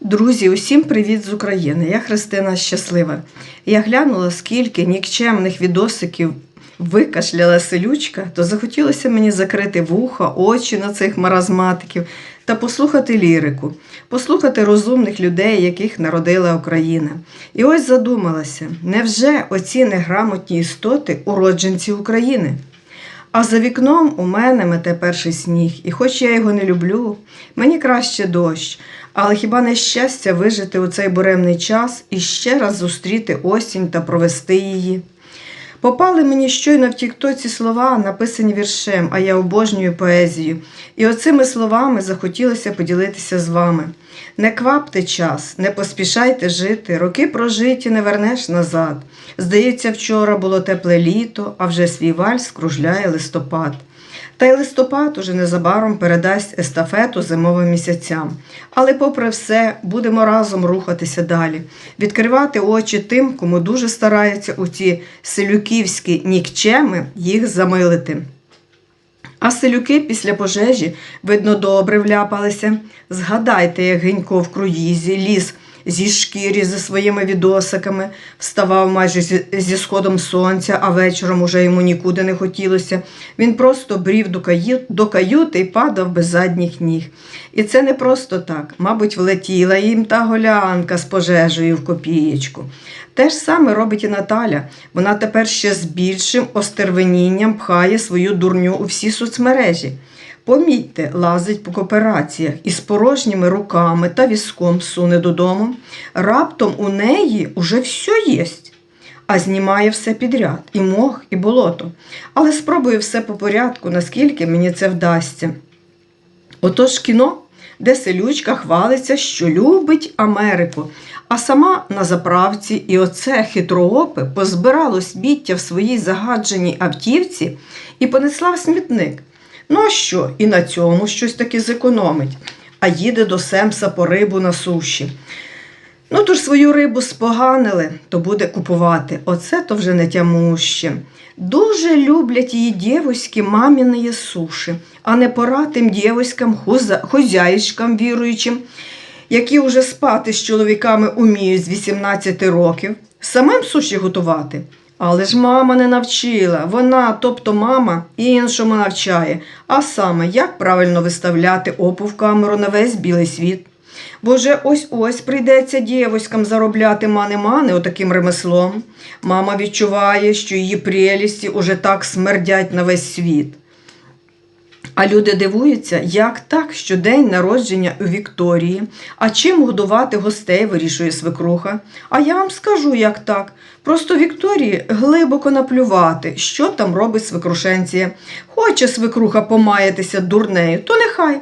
Друзі, усім привіт з України. Я Христина Щаслива. Я глянула, скільки нікчемних відосиків викашляла селючка, то захотілося мені закрити вуха, очі на цих маразматиків та послухати лірику, послухати розумних людей, яких народила Україна. І ось задумалася: невже оці неграмотні істоти уродженці України? А за вікном у мене мете перший сніг, і хоч я його не люблю, мені краще дощ, але хіба не щастя вижити у цей буремний час і ще раз зустріти осінь та провести її? Попали мені щойно в тіктоці слова, написані віршем, а я обожнюю поезію. І оцими словами захотілося поділитися з вами. Не квапте час, не поспішайте жити, роки прожиті не вернеш назад. Здається, вчора було тепле літо, а вже свій вальс кружляє листопад. Та й листопад уже незабаром передасть естафету зимовим місяцям. Але, попри все, будемо разом рухатися далі, відкривати очі тим, кому дуже стараються у ці селюківські нікчеми їх замилити. А селюки після пожежі, видно, добре вляпалися. Згадайте, як Генько в круїзі ліз зі шкірі зі своїми відосиками, вставав майже зі, сходом сонця, а вечором уже йому нікуди не хотілося. Він просто брів до, каю, до каюти і падав без задніх ніг. І це не просто так. Мабуть, влетіла їм та голянка з пожежею в копієчку. Те ж саме робить і Наталя. Вона тепер ще з більшим остервенінням пхає свою дурню у всі соцмережі. Помітьте, лазить по коопераціях і з порожніми руками та візком суне додому. Раптом у неї уже все єсть, а знімає все підряд і мох, і болото. Але спробую все по порядку, наскільки мені це вдасться. Отож кіно, де селючка хвалиться, що любить Америку, а сама на заправці і оце хитроопи позбирало сміття в своїй загадженій автівці і понесла в смітник. Ну а що, і на цьому щось таки зекономить, а їде до Семса по рибу на суші. Ну, то ж свою рибу споганили, то буде купувати. Оце то вже не тямуще. Дуже люблять її дівоські маміної суші, а не пора тим дівоськам, хозяїчкам віруючим, які вже спати з чоловіками уміють з 18 років, самим суші готувати. Але ж мама не навчила. Вона, тобто мама, іншому навчає, а саме, як правильно виставляти опу в камеру на весь білий світ. Бо вже ось-ось прийдеться дівоськам заробляти мани-мани отаким ремеслом. Мама відчуває, що її прелісті уже так смердять на весь світ. А люди дивуються, як так, що день народження у Вікторії, а чим годувати гостей вирішує свекруха. А я вам скажу, як так. Просто Вікторії глибоко наплювати, що там робить свекрушенція. Хоче свекруха помаятися дурнею, то нехай.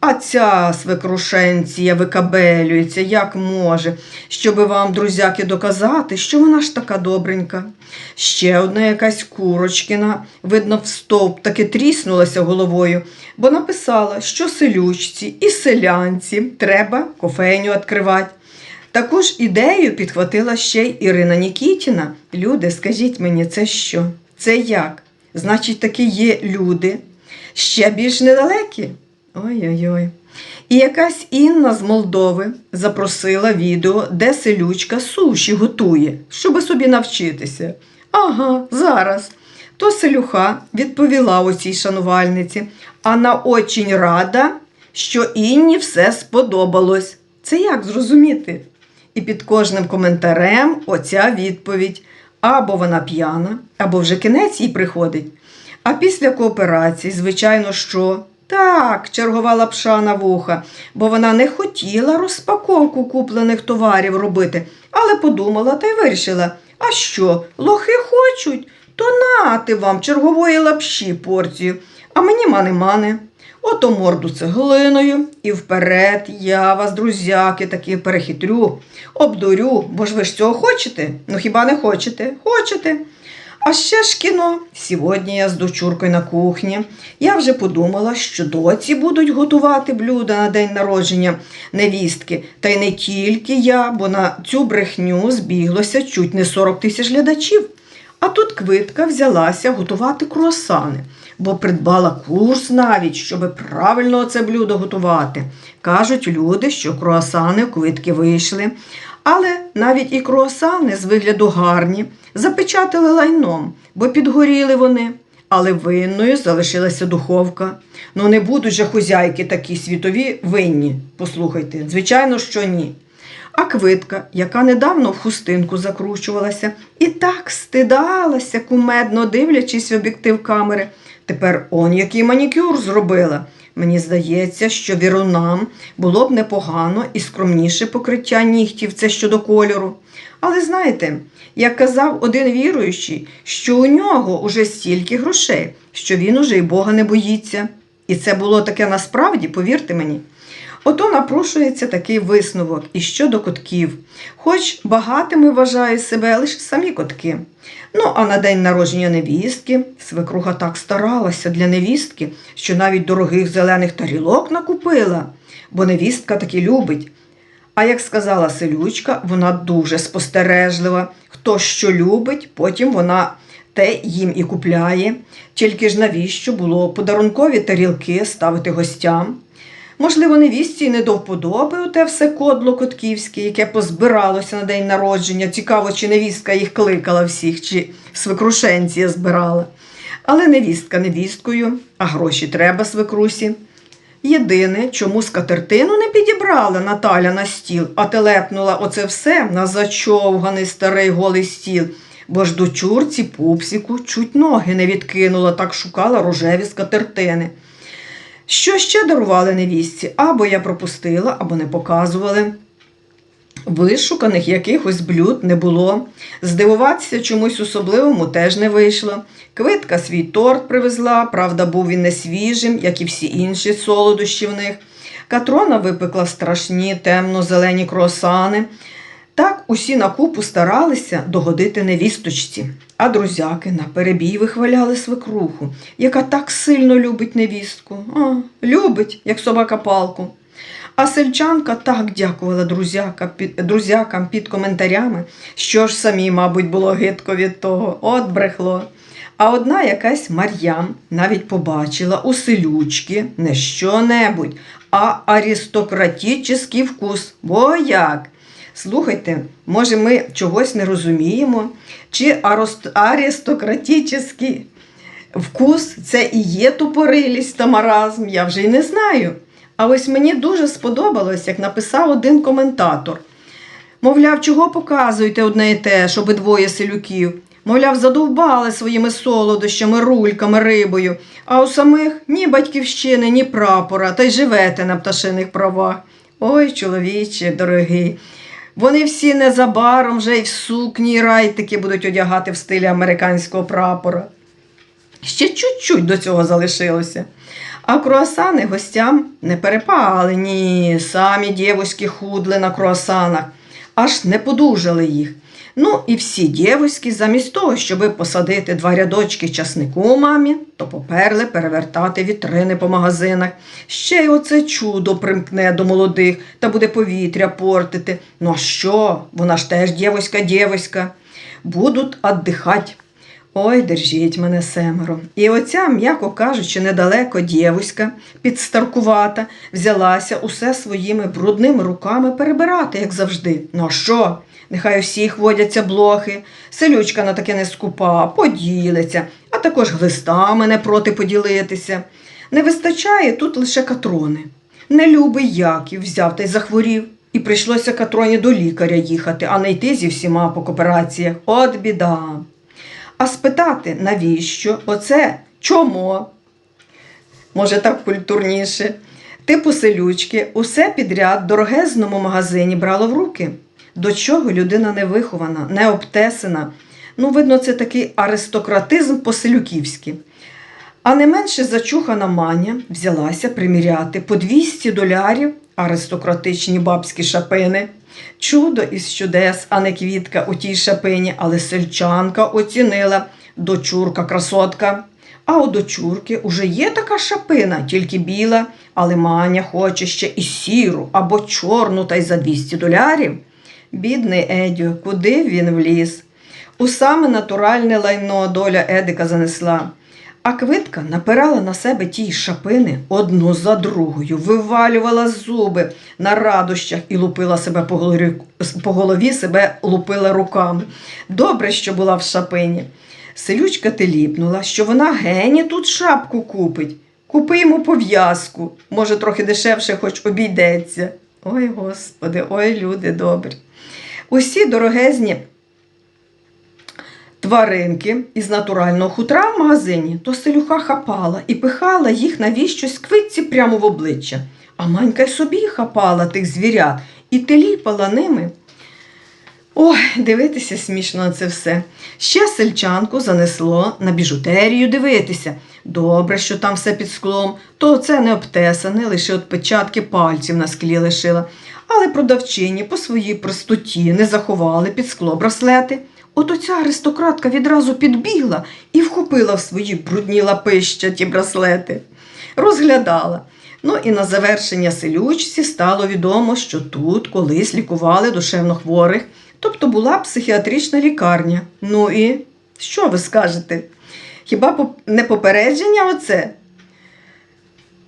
А ця свекрушенція викабелюється, як може, щоби вам, друзяки, доказати, що вона ж така добренька. Ще одна якась курочкина, видно, в стовп таки тріснулася головою, бо написала, що селючці і селянці треба кофейню відкривати. Таку ж ідею підхватила ще й Ірина Нікітіна. Люди, скажіть мені, це що? Це як? Значить, таки є люди, ще більш недалекі. Ой-ой-ой. І якась Інна з Молдови запросила відео, де селючка суші готує, щоби собі навчитися. Ага, зараз. То селюха відповіла оцій шанувальниці, а на очень рада, що Інні все сподобалось. Це як зрозуміти? І під кожним коментарем оця відповідь. Або вона п'яна, або вже кінець їй приходить. А після кооперації, звичайно, що? Так, чергувала пша на вуха, бо вона не хотіла розпаковку куплених товарів робити, але подумала та й вирішила: а що, лохи хочуть, то нати вам чергової лапші порцію, а мені мани-мани. Ото морду цеглиною і вперед я вас, друзяки, таки перехитрю, обдурю, бо ж ви ж цього хочете? Ну хіба не хочете? Хочете? А ще ж кіно. Сьогодні я з дочуркою на кухні. Я вже подумала, що доці будуть готувати блюда на день народження невістки. Та й не тільки я, бо на цю брехню збіглося чуть не 40 тисяч глядачів. А тут квитка взялася готувати круасани. бо придбала курс навіть, щоб правильно це блюдо готувати. Кажуть люди, що круасани у квитки вийшли. Але навіть і круасани з вигляду гарні запечатали лайном, бо підгоріли вони. Але винною залишилася духовка. Ну не будуть же хозяйки такі світові винні. Послухайте, звичайно, що ні. А квитка, яка недавно в хустинку закручувалася, і так стидалася, кумедно дивлячись в об'єктив камери. Тепер он який манікюр зробила. Мені здається, що вірунам було б непогано і скромніше покриття нігтів це щодо кольору. Але знаєте, як казав один віруючий, що у нього уже стільки грошей, що він уже й Бога не боїться. І це було таке насправді, повірте мені. Ото напрошується такий висновок і щодо котків. Хоч багатими вважають себе лише самі котки. Ну, а на день народження невістки свекруха так старалася для невістки, що навіть дорогих зелених тарілок накупила, бо невістка таки любить. А як сказала селючка, вона дуже спостережлива. Хто що любить, потім вона те їм і купляє. Тільки ж навіщо було подарункові тарілки ставити гостям? Можливо, невістці не до вподоби оте все кодло котківське, яке позбиралося на день народження. Цікаво, чи невістка їх кликала всіх, чи свекрушенція збирала. Але невістка невісткою, а гроші треба свекрусі. Єдине, чому скатертину не підібрала Наталя на стіл, а телепнула оце все на зачовганий старий голий стіл, бо ж дочурці пупсіку чуть ноги не відкинула, так шукала рожеві скатертини. Що ще дарували невістці? Або я пропустила, або не показували. Вишуканих якихось блюд не було. Здивуватися чомусь особливому теж не вийшло. Квитка свій торт привезла, правда, був він не свіжим, як і всі інші солодощі в них. Катрона випекла страшні темно-зелені круасани. Так усі на купу старалися догодити невісточці, а друзяки на перебій вихваляли свекруху, яка так сильно любить невістку. А, любить, як собака палку. А сельчанка так дякувала друзяка, під, друзякам під коментарями, що ж самі, мабуть, було гидко від того, от брехло. А одна якась Мар'ям навіть побачила у селючки не що-небудь, а аристократичний вкус. Бо як? Слухайте, може, ми чогось не розуміємо? Чи аристократичний вкус це і є тупорилість та маразм? Я вже й не знаю. А ось мені дуже сподобалось, як написав один коментатор. Мовляв, чого показуєте одне і те, щоб двоє селюків? Мовляв, задовбали своїми солодощами, рульками, рибою, а у самих ні батьківщини, ні прапора, та й живете на пташиних правах. Ой, чоловіче, дорогий. Вони всі незабаром вже й в сукні і райтики будуть одягати в стилі американського прапора. Ще чуть-чуть до цього залишилося. А круасани гостям не перепали, ні, самі дівоськи худли на круасанах, аж не подужали їх. Ну і всі дівоськи, замість того, щоби посадити два рядочки часнику мамі, то поперли перевертати вітрини по магазинах. Ще й оце чудо примкне до молодих та буде повітря портити. Ну а що? Вона ж теж дівоська. Будуть віддихать. Ой, держіть мене семеро. І оця, м'яко кажучи, недалеко дєвуська, підстаркувата, взялася усе своїми брудними руками перебирати, як завжди. Ну а що? Нехай усіх водяться блохи, селючка на таке не скупа, поділиться, а також глистами не проти поділитися. Не вистачає тут лише катрони. Нелюбий Яків взяв та й захворів. І прийшлося Катроні до лікаря їхати, а не йти зі всіма по коопераціях. От біда. А спитати, навіщо? Оце чому? Може, так культурніше. Типу селючки, усе підряд дорогезному магазині брало в руки. До чого людина не вихована, не обтесена. Ну, видно, це такий аристократизм по-селюківськи. А не менше зачухана маня взялася приміряти по 200 долярів аристократичні бабські шапини. Чудо із чудес, а не квітка у тій шапині, але сельчанка оцінила дочурка красотка. А у дочурки уже є така шапина, тільки біла, але маня хоче ще і сіру або чорну та й за 200 долярів. Бідний Едю, куди він вліз? У саме натуральне лайно доля Едика занесла. А квитка напирала на себе ті шапини одну за другою, вивалювала зуби на радощах і лупила себе по голові, по голові себе лупила руками. Добре, що була в шапині. Селючка теліпнула, що вона гені тут шапку купить. Купи йому пов'язку, може, трохи дешевше, хоч обійдеться. Ой, господи, ой, люди добрі. Усі дорогезні тваринки із натурального хутра в магазині, то селюха хапала і пихала їх навіщось квитці прямо в обличчя. А манька й собі хапала тих звірят і теліпала ними. Ой, дивитися смішно на це все. Ще сельчанку занесло на біжутерію дивитися. Добре, що там все під склом, то це не обтесане, лише отпечатки пальців на склі лишила. Але продавчині по своїй простоті не заховали під скло браслети. От оця аристократка відразу підбігла і вхопила в свої брудні лапища ті браслети. Розглядала. Ну і на завершення селючці стало відомо, що тут колись лікували душевно хворих, тобто була психіатрична лікарня. Ну і що ви скажете? Хіба не попередження оце?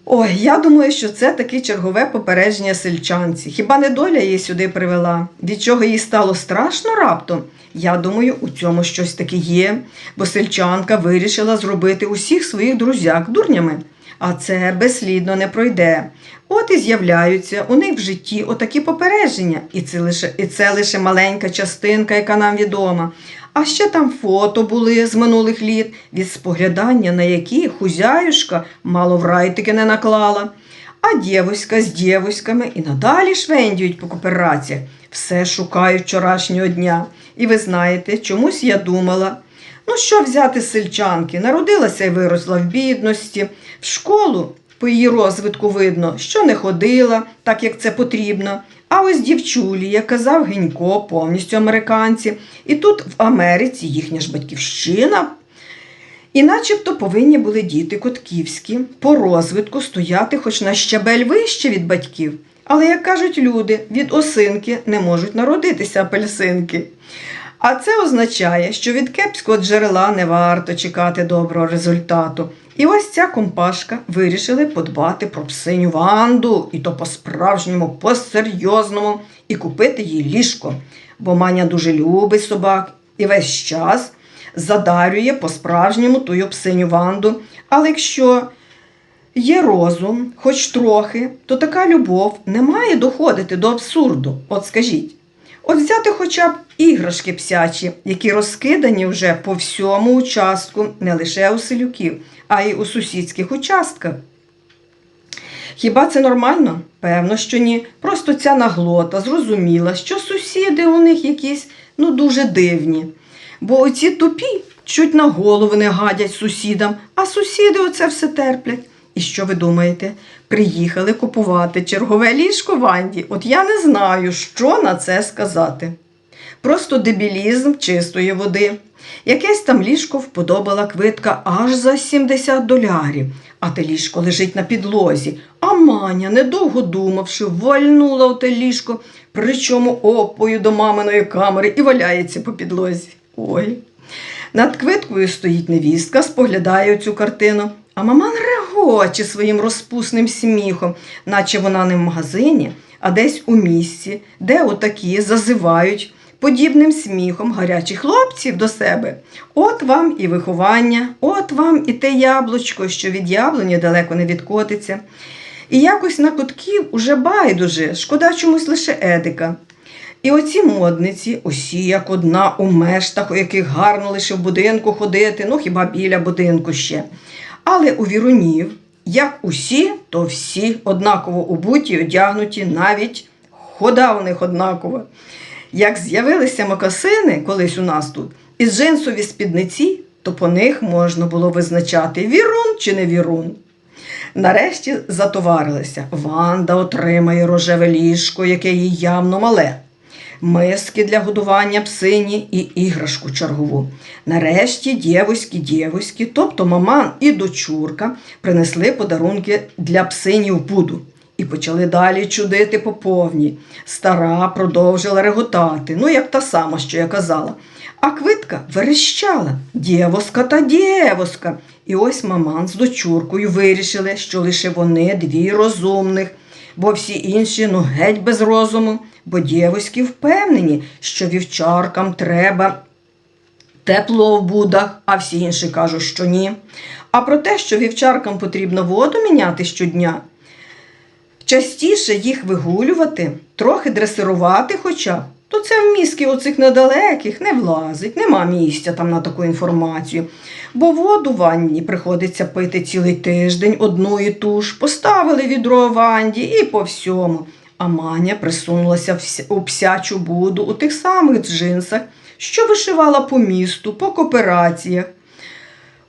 Ой, я думаю, що це таке чергове попередження сельчанці. Хіба не доля її сюди привела? Від чого їй стало страшно раптом? Я думаю, у цьому щось таке є, бо сельчанка вирішила зробити усіх своїх друзяк дурнями. А це безслідно не пройде. От і з'являються у них в житті отакі попередження, і це лише, і це лише маленька частинка, яка нам відома. А ще там фото були з минулих літ, від споглядання на які хузяюшка мало в райтики не наклала. А дєвуська з дєвуськами і надалі швендюють по коопераціях, все шукають вчорашнього дня. І ви знаєте, чомусь я думала. Ну, що взяти з сельчанки? Народилася і виросла в бідності, в школу по її розвитку видно, що не ходила, так як це потрібно. А ось дівчулі, як казав Генько, повністю американці, і тут в Америці їхня ж батьківщина. І начебто повинні були діти котківські по розвитку стояти хоч на щабель вище від батьків. Але, як кажуть люди, від осинки не можуть народитися апельсинки. А це означає, що від кепського джерела не варто чекати доброго результату. І ось ця компашка вирішили подбати про псиню Ванду, і то по-справжньому, по-серйозному, і купити їй ліжко. Бо Маня дуже любить собак і весь час задарює по-справжньому тую псиню Ванду. Але якщо є розум, хоч трохи, то така любов не має доходити до абсурду. От скажіть. От взяти хоча б іграшки псячі, які розкидані вже по всьому участку, не лише у селюків, а й у сусідських участках. Хіба це нормально? Певно, що ні. Просто ця наглота зрозуміла, що сусіди у них якісь ну дуже дивні. Бо оці тупі чуть на голову не гадять сусідам, а сусіди оце все терплять. І що ви думаєте? Приїхали купувати чергове ліжко Ванді. От я не знаю, що на це сказати. Просто дебілізм чистої води. Якесь там ліжко вподобала квитка аж за 70 долярів, а те ліжко лежить на підлозі. А Маня, недовго думавши, вальнула у те ліжко, причому опою до маминої камери і валяється по підлозі. Ой. Над квиткою стоїть невістка, споглядає цю картину, а маман регоче своїм розпусним сміхом, наче вона не в магазині, а десь у місці, де отакі зазивають подібним сміхом гарячих хлопців до себе. От вам і виховання, от вам і те яблучко, що від яблуні далеко не відкотиться. І якось на котків уже байдуже, шкода чомусь лише Едика. І оці модниці, усі як одна у мештах, у яких гарно лише в будинку ходити, ну хіба біля будинку ще. Але у вірунів, як усі, то всі однаково обуті, одягнуті, навіть хода у них однакова. Як з'явилися мокасини колись у нас тут, і джинсові спідниці, то по них можна було визначати, вірун чи не вірун. Нарешті затоварилися. Ванда отримає рожеве ліжко, яке їй явно мале, миски для годування псині і іграшку чергову. Нарешті дєвуські дєвуські, тобто маман і дочурка, принесли подарунки для псині в буду. і почали далі чудити по повній. Стара продовжила реготати, ну як та сама, що я казала. А квитка верещала Дєвоска та дєвоска. І ось маман з дочуркою вирішили, що лише вони дві розумних, бо всі інші ну геть без розуму, бо дєвоськи впевнені, що вівчаркам треба тепло в будах, а всі інші кажуть, що ні. А про те, що вівчаркам потрібно воду міняти щодня, частіше їх вигулювати, трохи дресирувати хоча б, то це в мізки оцих недалеких не влазить, нема місця там на таку інформацію. Бо воду в ванні приходиться пити цілий тиждень одну і ту ж. Поставили відро в ванді і по всьому. А Маня присунулася у псячу буду у тих самих джинсах, що вишивала по місту, по коопераціях.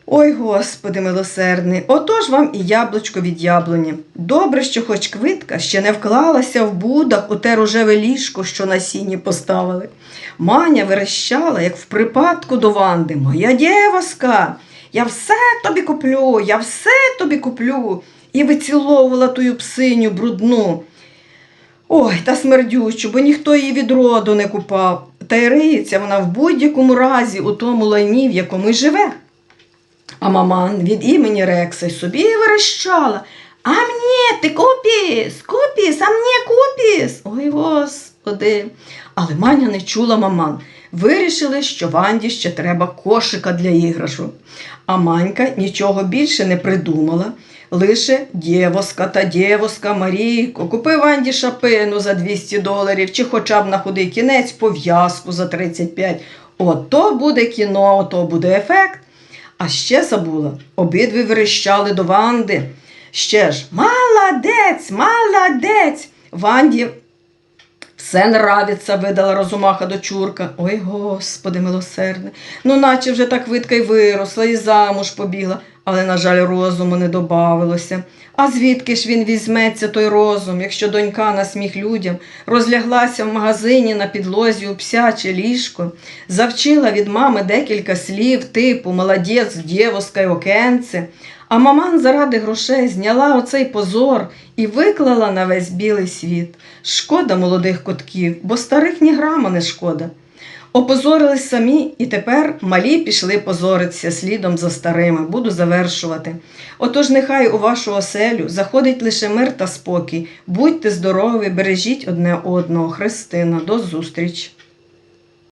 Ой, Господи милосердний, отож вам і яблучко від яблуні. Добре, що хоч квитка ще не вклалася в будах у те рожеве ліжко, що на сіні поставили. Маня верещала, як в припадку до Ванди. Моя дєвоска, я все тобі куплю, я все тобі куплю. І виціловувала тую псиню брудну. Ой, та смердючу, бо ніхто її від роду не купав. Та й риється вона в будь-якому разі у тому лайні, в якому й живе. А маман від імені Рекса й собі верещала. А мені ти купіс, купіс, а мені купіс. Ой, господи. Але Маня не чула маман. Вирішили, що Ванді ще треба кошика для іграшок. А Манька нічого більше не придумала. Лише дєвоска та дєвоска Марійко, купи Ванді шапину за 200 доларів, чи хоча б на худий кінець пов'язку за 35. Ото буде кіно, ото буде ефект. А ще забула, обидві верещали до Ванди. Ще ж молодець, молодець. Ванді все нравиться, видала розумаха дочурка. Ой, господи, милосердне. Ну, наче вже так видка й виросла, і замуж побігла, але, на жаль, розуму не добавилося. А звідки ж він візьметься той розум, якщо донька на сміх людям розляглася в магазині на підлозі у псяче ліжко, завчила від мами декілька слів типу молодець, дєвоска й окенце, а маман заради грошей зняла оцей позор і виклала на весь білий світ. Шкода молодих котків, бо старих ні грама не шкода. Опозорились самі, і тепер малі пішли позоритися слідом за старими. Буду завершувати. Отож, нехай у вашу оселю заходить лише мир та спокій. Будьте здорові, бережіть одне одного. Христина, до зустрічі!